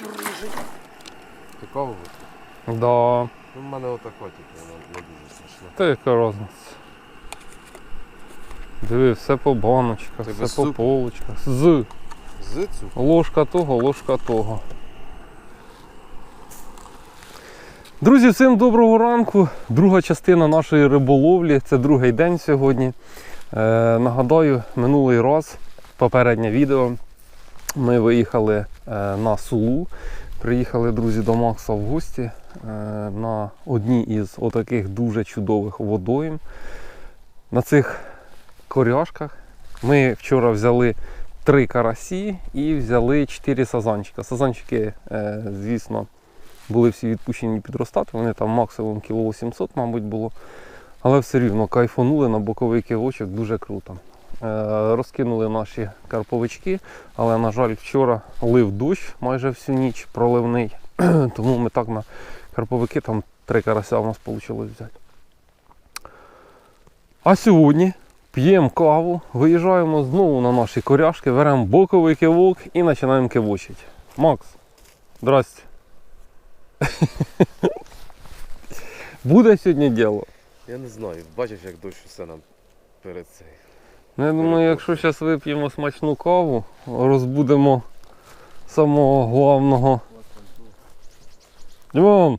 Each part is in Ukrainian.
Рижий. Ти? Да. Ну, в мене отако тільки, воно не дуже страшно. Та яка розниця. Диви, все по баночках, Це все по супу? полочках. З. Зицю? Ложка того, ложка того. Друзі, всім доброго ранку. Друга частина нашої риболовлі. Це другий день сьогодні. Е, нагадаю, минулий раз, попереднє відео, ми виїхали е, на Сулу. Приїхали, друзі, до Макса в гості е, на одній із отаких дуже чудових водойм. На цих коряшках ми вчора взяли три карасі і взяли чотири сазанчика. Сазанчики, е, звісно, були всі відпущені підростати, вони там максимум кіло 800, мабуть, було. Але все рівно кайфанули на боковий кивочок дуже круто. Е, розкинули наші карповички, але, на жаль, вчора лив дощ майже всю ніч проливний. Тому ми так на карповики там три карася у нас вийшло взяти. А сьогодні п'ємо каву, виїжджаємо знову на наші коряшки, беремо боковий кивок і починаємо кивочити. Макс, здрасте. Буде сьогодні діло. Я не знаю, бачиш, як дощ усе нам перед цей. Ну, я думаю, якщо зараз вип'ємо смачну каву, розбудемо самого головного. Дімон!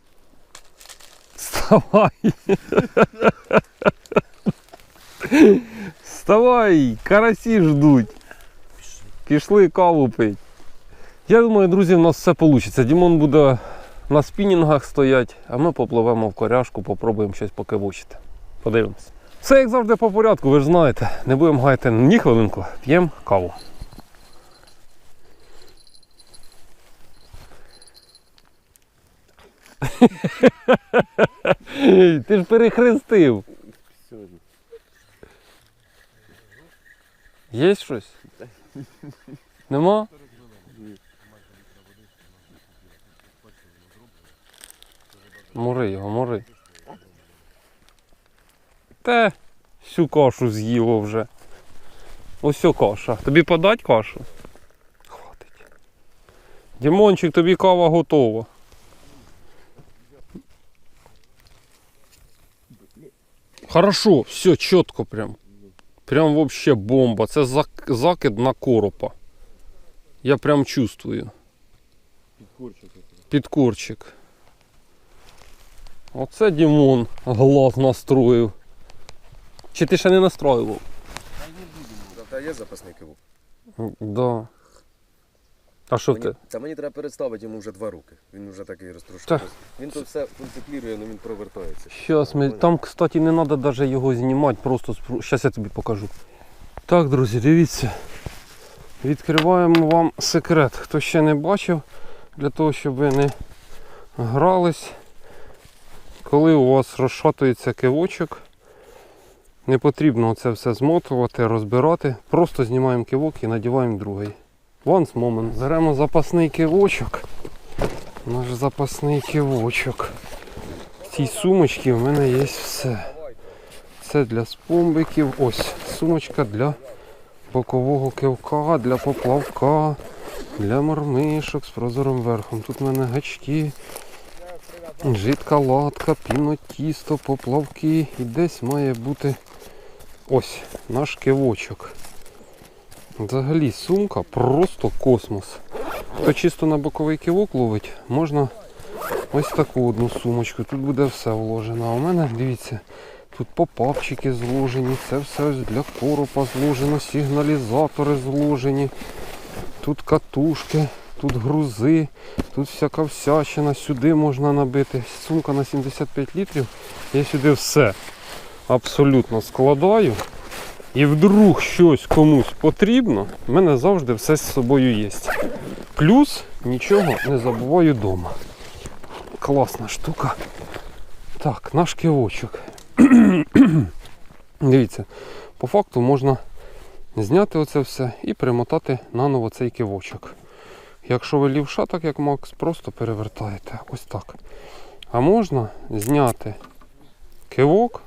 Вставай! Вставай! Карасі ждуть. Пішли каву пить. Я думаю, друзі, в нас все вийде. Дімон буде на спінінгах стоять, а ми попливемо в коряшку, попробуємо щось покивочити. Подивимось. Все як завжди по порядку, ви ж знаєте. Не будемо гаяти ні хвилинку, п'ємо каву. Ти ж перехрестив. Є щось? Нема? Мори його, мори. Те, всю кашу з'їло вже. Ось каша. Тобі подать кашу? Хватить. Дімончик, тобі кава готова. Хорошо, все, чітко прям. Прям вообще бомба. Це закид на коропа. Я прям чувствую. Підкурчик. Підкорчик. Оце Дімон глаз настроїв. Чи ти ще не настроював? Та є запасний кивок. Да. А що Мені, те? та мені треба переставити йому вже два руки. Він вже такий Та. розтрошений. Він тут все функціклірує, але він провертається. Щас ми. Там, кстати, не треба навіть його знімати, просто спру... Щас я тобі покажу. Так, друзі, дивіться. Відкриваємо вам секрет. Хто ще не бачив, для того, щоб ви не грались. Коли у вас розшатується кивочок, не потрібно це все змотувати, розбирати. Просто знімаємо кивок і надіваємо другий. Once moment. Беремо запасний кивочок. Наш запасний кивочок. В цій сумочці в мене є все. Це для спомбиків. Ось сумочка для бокового кивка, для поплавка, для мормишок з прозорим верхом. Тут в мене гачки, жидка латка, пінотісто, поплавки. І десь має бути ось наш кивочок. Взагалі сумка просто космос. Хто чисто на боковий кивок ловить, можна ось таку одну сумочку. Тут буде все вложено. А у мене, дивіться, тут попапчики зложені, це все ось для коропа зложено, сигналізатори зложені. Тут катушки, тут грузи, тут всяка всячина, сюди можна набити. Сумка на 75 літрів. Я сюди все абсолютно складаю. І вдруг щось комусь потрібно, в мене завжди все з собою є. Плюс нічого не забуваю вдома. Класна штука. Так, наш кивочок. Дивіться, по факту можна зняти оце все і примотати наново цей кивочок. Якщо ви лівша, так як Макс, просто перевертаєте ось так. А можна зняти кивок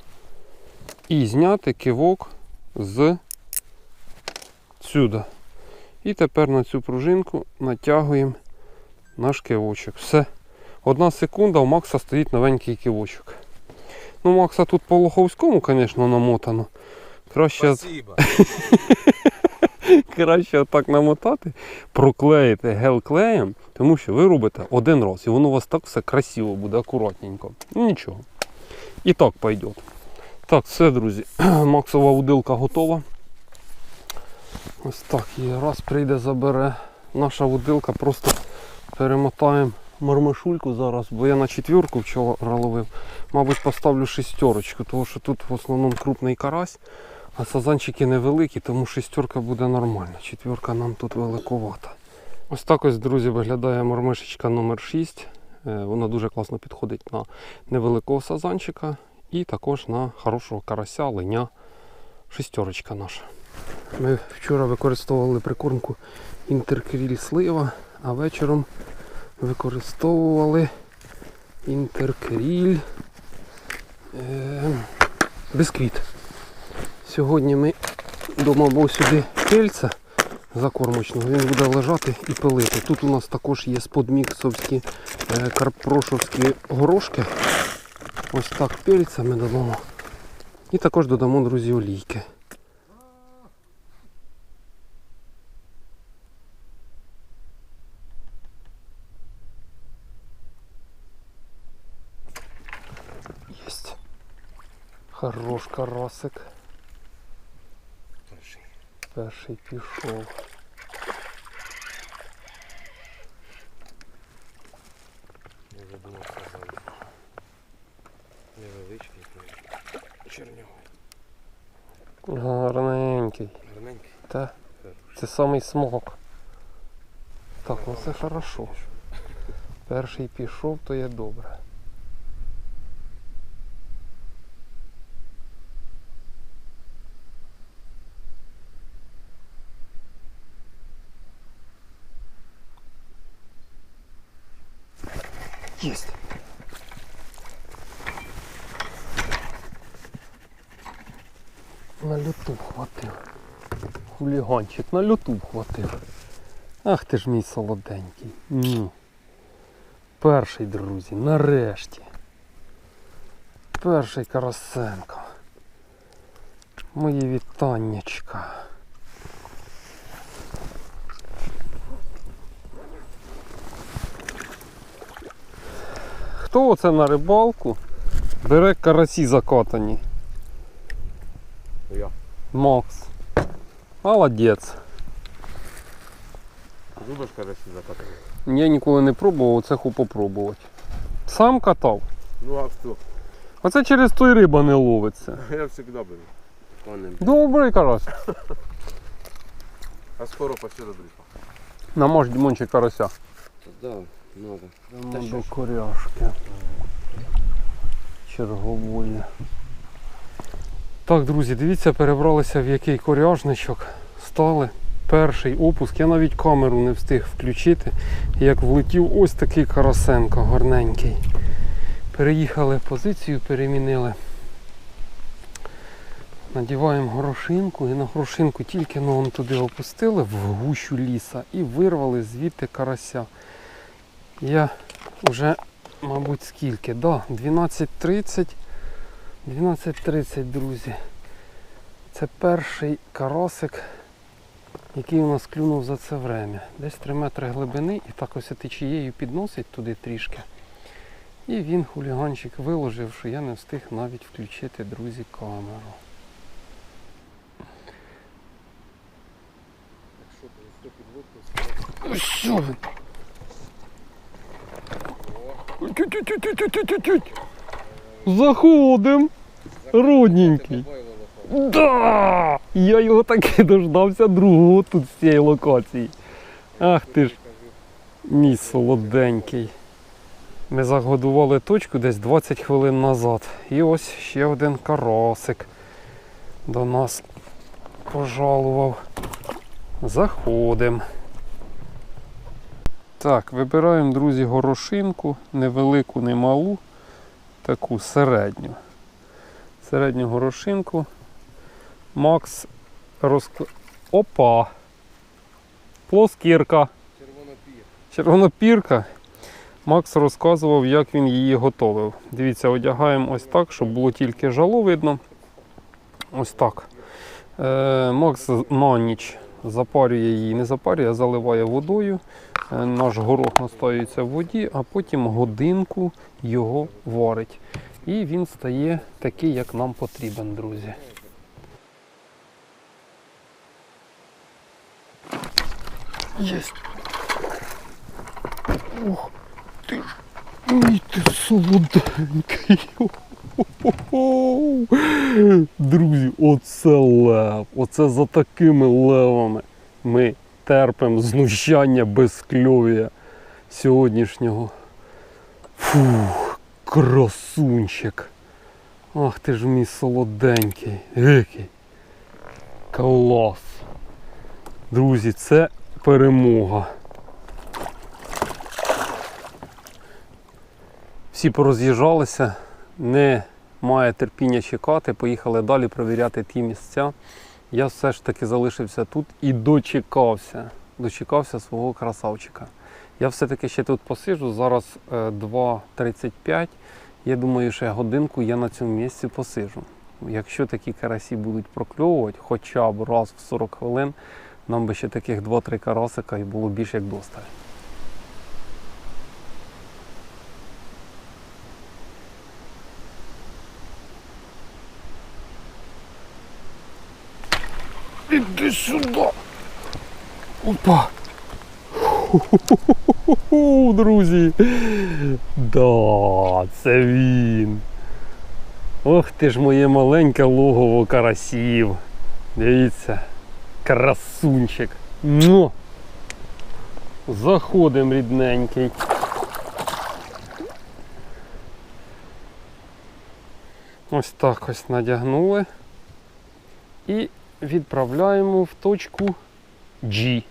і зняти кивок з сюди. І тепер на цю пружинку натягуємо наш кивочок. Все. Одна секунда, у Макса стоїть новенький кивочок. Ну, Макса тут по лоховському, звісно, намотано. Краще, краще отак намотати, проклеїти гел-клеєм, тому що ви робите один раз, і воно у вас так все красиво буде, акуратненько. Ну нічого. І так пойде. Так, все, друзі. Максова удилка готова. Ось так її раз прийде, забере. Наша удилка просто перемотаємо мармашульку зараз, бо я на четвірку вчора ловив. Мабуть, поставлю шестерочку, тому що тут в основному крупний карась, а сазанчики невеликі, тому шестерка буде нормальна. Четвірка нам тут великовата. Ось так ось, друзі, виглядає мормишечка номер 6 Е, Вона дуже класно підходить на невеликого сазанчика і також на хорошого карася, леня. Шестерочка наша. Ми вчора використовували прикормку інтеркріль слива, а вечором використовували інтеркріль е, бисквіт. Сьогодні ми домамо сюди пильця закормочного, він буде лежати і пилити. Тут у нас також є сподміксовські е, карпрошовські горошки. Ось так пильця ми додамо. І також додамо, друзі, олійки. Есть. Хорош карасик. Перший. Перший пішов. Це самий смок. Так, ну це хорошо. Перший пішов, то є добре. Єсть. На люту хватив. Хуліганчик на люту хватив. Ах ти ж мій солоденький. Ні. Перший, друзі, нарешті. Перший Карасенко. Мої вітаннячка. Хто оце на рибалку бере карасі закатані? Я. Макс. Молодець. Любиш карасі закатати? Я ніколи не пробував, це хочу попробувати. Сам катав. Ну а хто? Оце через той риба не ловиться. Я завжди беру. Добрий карась. А скоро повсюди дріпа. Намаж Дімончик карася. Да, надо. Та до коряшки. Чергової. Так, друзі, дивіться, перебралися в який коряжничок. Стали. Перший опуск. Я навіть камеру не встиг включити. Як влетів ось такий карасенко гарненький. Переїхали позицію, перемінили. Надіваємо горошинку і на горошинку тільки ну, вон туди опустили в гущу ліса і вирвали звідти карася. Я вже, мабуть, скільки? Да, 12.30. 12.30, друзі. Це перший карасик, який у нас клюнув за це время. Десь 3 метри глибини і так ось течією підносить туди трішки. І він, хуліганчик, виложив, що я не встиг навіть включити, друзі, камеру. Ось що ви? Тють-тють-тють-тють-тють-тють. Заходим. Родненький. Да! Я його таки дождався другого тут з цієї локації. Ах ти ж. Мій солоденький. Ми загодували точку десь 20 хвилин назад. І ось ще один карасик до нас пожалував. Заходимо. Так, вибираємо, друзі, горошинку, невелику, не малу, таку середню. Середню горошинку. Макс розк... Опа! Плоскірка. Червонопір. Червонопірка. Макс розказував, як він її готовив. Дивіться, одягаємо ось так, щоб було тільки жало видно. Ось так. Е, Макс на ніч запарює її, не запарює, а заливає водою. Е, наш горох настоюється в воді, а потім годинку його варить. І він стає такий, як нам потрібен, друзі. Єсть. Ох, ти ж мій ти солоденький. Друзі, оце лев. Оце за такими левами ми терпимо знущання безкльов'я сьогоднішнього. Фух, красунчик. Ах ти ж мій солоденький. Який. Клас. Друзі, це перемога. Всі пороз'їжджалися, не має терпіння чекати, поїхали далі перевіряти ті місця. Я все ж таки залишився тут і дочекався. Дочекався свого красавчика. Я все-таки ще тут посиджу. Зараз е, 2.35. Я думаю, ще годинку я на цьому місці посиджу. Якщо такі карасі будуть прокльовувати хоча б раз в 40 хвилин, нам би ще таких 2-3 карасика і було більш як досталь. Іди сюди. Опа. Ху-ху-ху-ху, Друзі. Да, це він. Ох ти ж моє маленьке логово карасів. Дивіться. Красунчик. Ну. Заходим, рідненький. Ось так ось надягнули. І відправляємо в точку G.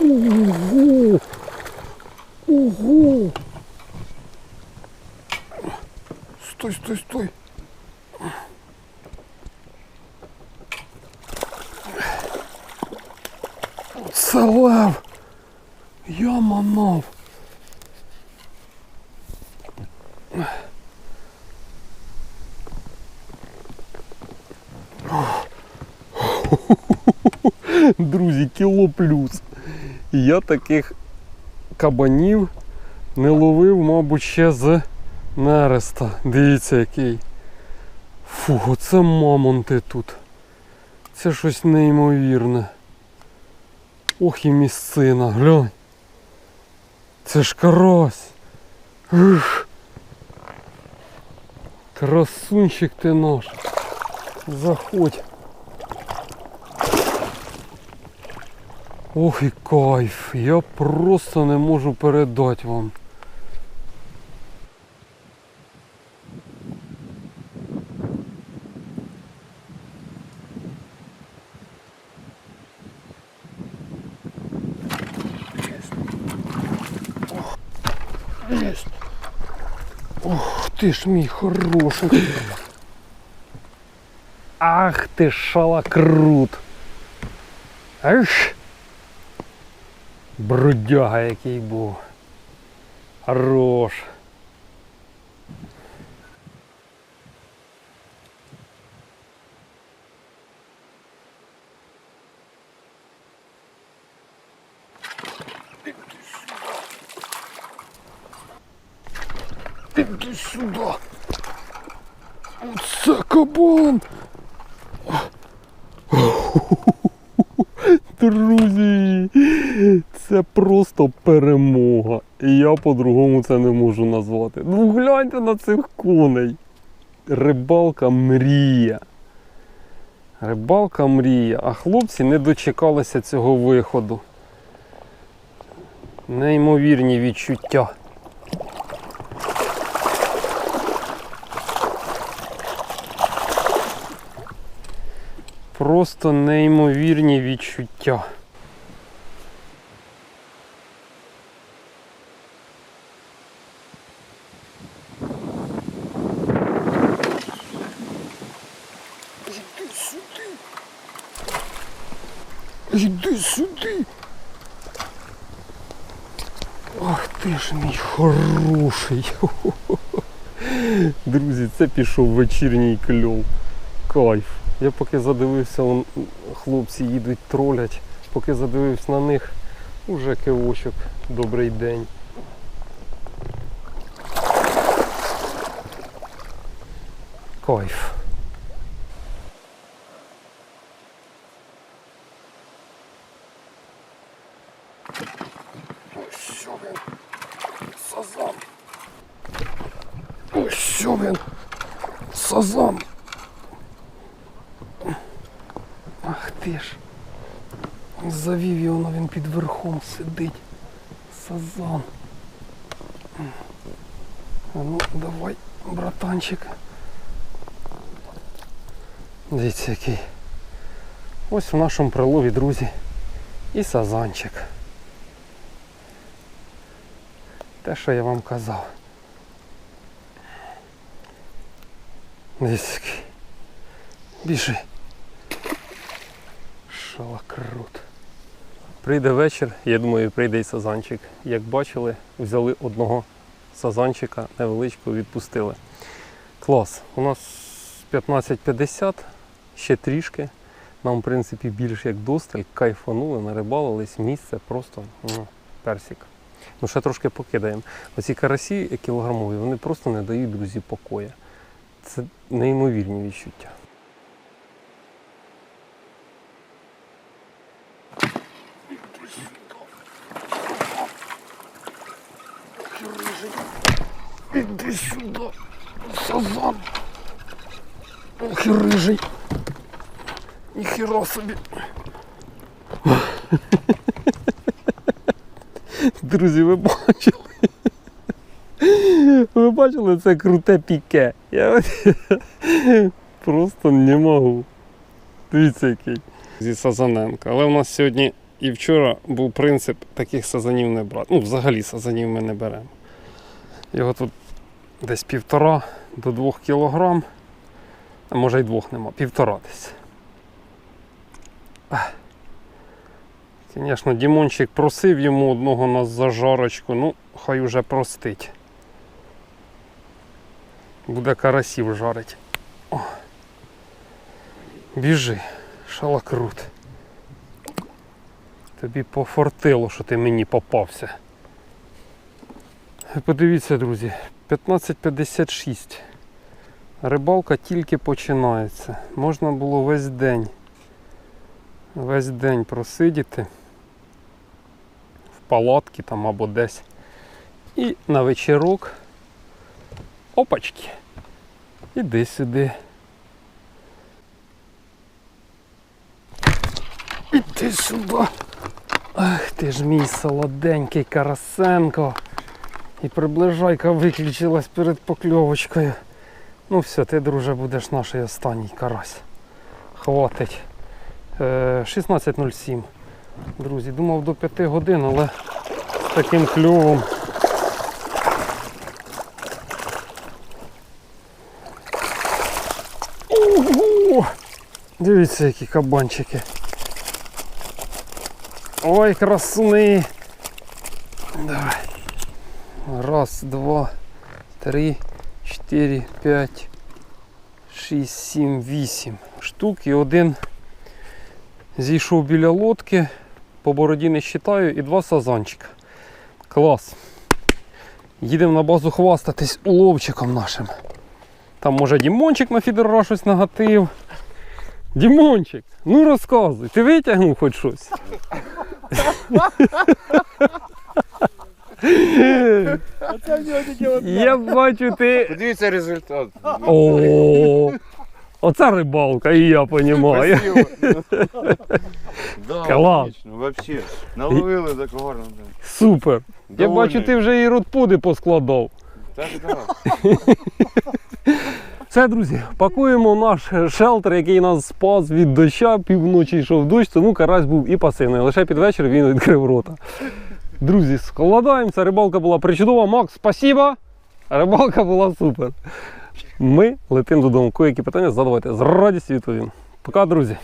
Ого! Ого! Стой, стой, стой. Це лев. Я манав. Друзі, кіло плюс. Я таких кабанів не ловив, мабуть, ще з нереста. Дивіться який. Фу, оце мамонти тут. Це щось неймовірне. Ох і місцина, глянь. Це ж карась. Ух. Красунчик ти наш. Заходь. Ох і кайф. Я просто не можу передати вам. Ох ти ж мій хороший. Ах ти шалакрут. Аж. Брудяга який був. Хорош. Іди сюди. Оце кабан. Друзі, це просто перемога. І я по-другому це не можу назвати. Ну гляньте на цих коней. Рибалка мрія. Рибалка мрія. А хлопці не дочекалися цього виходу. Неймовірні відчуття. Просто неймовірні відчуття. Іди сюди. Іди сюди. Ах ти ж мій хороший. Друзі, це пішов вечірній кльов. Кайф. Я поки задивився, он, хлопці їдуть тролять, поки задивився на них, уже кивочок. Добрий день. Кайф. Ось що він. Сазан. Ось що він. Сазан. Ах ти ж. Завів його, но він сидить. Сазан. Ну, давай, братанчик. Дивіться який. Ось в нашому прилові, друзі. І сазанчик. Те, що я вам казав. Дивіться який. Біжи. Шалакрут. Прийде вечір, я думаю, прийде і сазанчик. Як бачили, взяли одного сазанчика невеличкого, відпустили. Клас. У нас 15.50, ще трішки. Нам, в принципі, більш як досталь, кайфанули, нарибалились, місце просто ну, персик. Ну, ще трошки покидаємо. Оці карасі кілограмові, вони просто не дають друзі покоя. Це неймовірні відчуття. Іди сюди, сазан. Ох і рижий. Ніхіра собі. Друзі, ви бачили? Ви бачили це круте піке? Я просто не можу. Дивіться який. Зі Сазаненка. Але у нас сьогодні і вчора був принцип таких сазанів не брати. Ну, взагалі сазанів ми не беремо. Його тут десь півтора до двох кілограм. А може й двох нема, півтора десь. Звісно, Дімончик просив йому одного на зажарочку, ну, хай уже простить. Буде карасів жарить. О. Біжи, шалакрут. Тобі пофортило, що ти мені попався. Подивіться, друзі, 15.56. Рибалка тільки починається. Можна було весь день. Весь день просидіти в палатці там або десь. І на вечірок. Опачки. Іди сюди. Іди сюди. Ах ти ж мій солоденький Карасенко. І приближайка виключилась перед покльовочкою. Ну все, ти, друже, будеш наш останній карась. Хватить. Е, 16.07. Друзі, думав до 5 годин, але з таким кльовом. Ого! Дивіться, які кабанчики. Ой, красуни. Давай. Раз, два, три, чотири, п'ять, шість, сім, вісім штук і один зійшов біля лодки, по бороді не считаю, і два сазанчика. Клас. Їдемо на базу хвастатись уловчиком нашим. Там може Дімончик на фідера щось нагатив. Дімончик, ну розказуй, ти витягнув хоч щось? Я бачу, ти. Подивіться результат. О, оце рибалка, і я розумію. Клас. отлично. Наловили за когорном. Супер. Я бачу, ти вже і ротпуди поскладав. Так, так. Все, друзі, пакуємо наш шелтер, який нас спас від доща, півночі йшов дощ, тому карась був і пасивний. Лише під вечір він відкрив рота. Друзі, складаємося. Рибалка була причудова. Макс, спасіба. Рибалка була супер. Ми летимо додому. Кое-які питання задавайте. З радістю відповім. Пока, друзі.